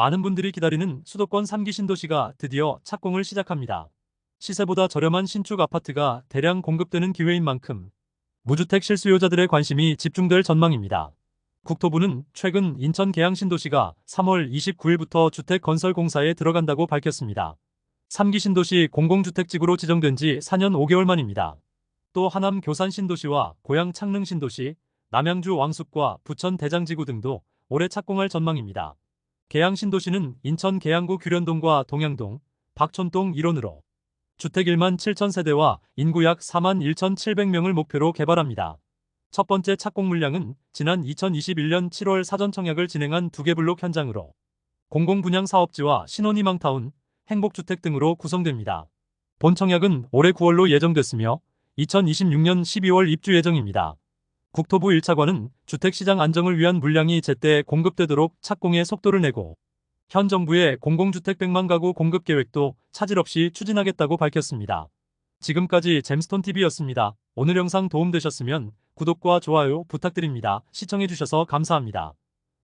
많은 분들이 기다리는 수도권 3기 신도시가 드디어 착공을 시작합니다. 시세보다 저렴한 신축 아파트가 대량 공급되는 기회인 만큼 무주택 실수요자들의 관심이 집중될 전망입니다. 국토부는 최근 인천 계양 신도시가 3월 29일부터 주택 건설 공사에 들어간다고 밝혔습니다. 3기 신도시 공공주택지구로 지정된 지 4년 5개월 만입니다. 또 하남 교산 신도시와 고양 창릉 신도시, 남양주 왕숙과 부천 대장지구 등도 올해 착공할 전망입니다. 계양 신도시는 인천 계양구 규련동과 동양동, 박촌동 일원으로 주택 1만 7천 세대와 인구 약 4만 1,700명을 목표로 개발합니다. 첫 번째 착공 물량은 지난 2021년 7월 사전 청약을 진행한 두 개 블록 현장으로 공공분양 사업지와 신혼희망타운, 행복주택 등으로 구성됩니다. 본 청약은 올해 9월로 예정됐으며 2026년 12월 입주 예정입니다. 국토부 1차관은 주택시장 안정을 위한 물량이 제때 공급되도록 착공에 속도를 내고 현 정부의 공공주택 100만 가구 공급 계획도 차질 없이 추진하겠다고 밝혔습니다. 지금까지 잼스톤TV였습니다. 오늘 영상 도움되셨으면 구독과 좋아요 부탁드립니다. 시청해주셔서 감사합니다.